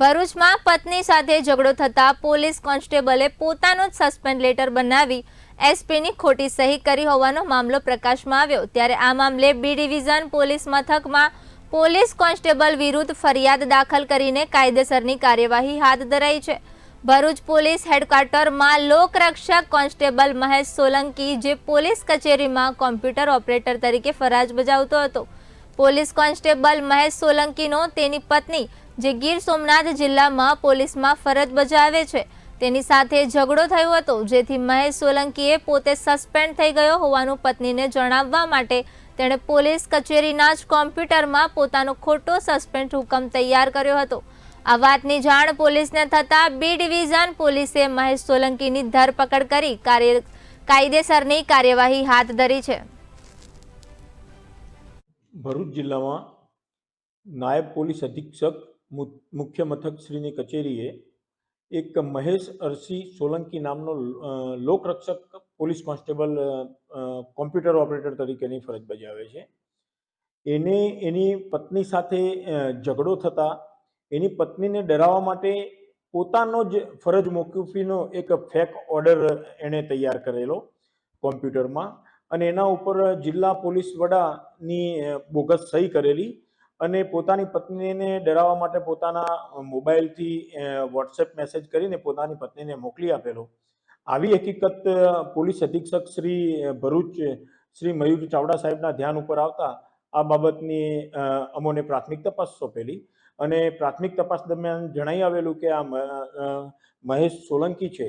ભરૂચમાં પત્ની સાથે ઝઘડો થતા પોલીસ કોન્સ્ટેબલે પોતાનો જ સસ્પેન્ડ લેટર બનાવી એસપીની ખોટી સહી કરી હોવાનો મામલો પ્રકાશમાં આવ્યો. ત્યારે આ મામલે બી ડિવિઝન પોલીસ મથકમાં પોલીસ કોન્સ્ટેબલ વિરુદ્ધ ફરિયાદ દાખલ કરીને કાયદેસરની કાર્યવાહી હાથ ધરાઈ છે. ભરૂચ પોલીસ હેડક્વાર્ટરમાં લોકરક્ષક કોન્સ્ટેબલ મહેશ સોલંકી, જે પોલીસ કચેરીમાં કોમ્પ્યુટર ઓપરેટર તરીકે ફરજ બજાવતો હતો પોલીસ કોન્સ્ટેબલ મહેશ સોલંકીનો, તેની પત્ની, જે ગીર સોમનાથ જિલ્લામાં પોલીસમાં ફરજ બજાવે છે. તેની સાથે ઝઘડો થયો હતો, જેથી મહેશ સોલંકીએ પોતે સસ્પેન્ડ થઈ ગયો હોવાનું પત્નીને જણાવવા માટે તેણે પોલીસ કચેરીના જ કોમ્પ્યુટરમાં પોતાનો ખોટો સસ્પેન્ડ હુકમ તૈયાર કર્યો હતો. આ વાતની જાણ પોલીસને થતાં બી ડિવિઝન પોલીસે મહેશ સોલંકીની ધરપકડ કરી કાર્ય, કાયદેસરની કાર્યવાહી હાથ ધરી છે. ભરૂચ જિલ્લામાં નાયબ પોલીસ અધિક્ષક મુખ્ય મથક શ્રીની કચેરીએ એક મહેશ અરસી સોલંકી નામનો લોકરક્ષક પોલીસ કોન્સ્ટેબલ કોમ્પ્યુટર ઓપરેટર તરીકેની ફરજ બજાવે છે. એને, એની પત્ની સાથે ઝઘડો થતા એની પત્નીને ડરાવવા માટે પોતાનો જ ફરજ મોકૂફીનો એક ફેક ઓર્ડર એણે તૈયાર કરેલો કોમ્પ્યુટરમાં. અને એના ઉપર જિલ્લા પોલીસ વડાની બોગસ સહી કરેલી અને પોતાની પત્નીને ડરાવવા માટે પોતાના મોબાઈલથી વોટ્સએપ મેસેજ કરીને પોતાની પત્નીને મોકલી આપેલો. આવી હકીકત પોલીસ અધિક્ષક શ્રી ભરૂચ, શ્રી મયુર ચાવડા સાહેબના ધ્યાન ઉપર આવતા આ બાબતની અમોને પ્રાથમિક તપાસ સોંપેલી અને પ્રાથમિક તપાસ દરમિયાન જણાઈ આવેલું કે આ મહેશ સોલંકી છે.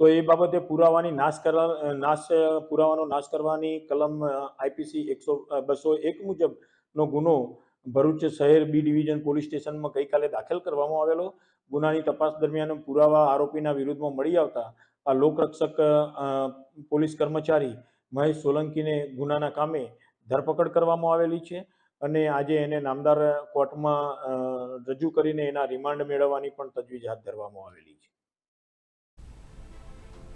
તો એ બાબતે પુરાવાની નાશ કરવા નાશ, પુરાવાનો નાશ કરવાની કલમ આઈપીસી એકસો બસો એક મુજબનો ગુનો ભરૂચ શહેર બી ડિવિઝન પોલીસ સ્ટેશનમાં ગઈકાલે દાખલ કરવામાં આવેલો. ગુનાની તપાસ દરમિયાન પુરાવા આરોપીના વિરુદ્ધમાં મળી આવતા આ લોકરક્ષક પોલીસ કર્મચારી મહેશ સોલંકીને ગુનાના કામે ધરપકડ કરવામાં આવેલી છે અને આજે એને નામદાર કોર્ટમાં રજૂ કરીને એના રિમાન્ડ મેળવવાની પણ તજવીજ હાથ ધરવામાં આવેલી છે.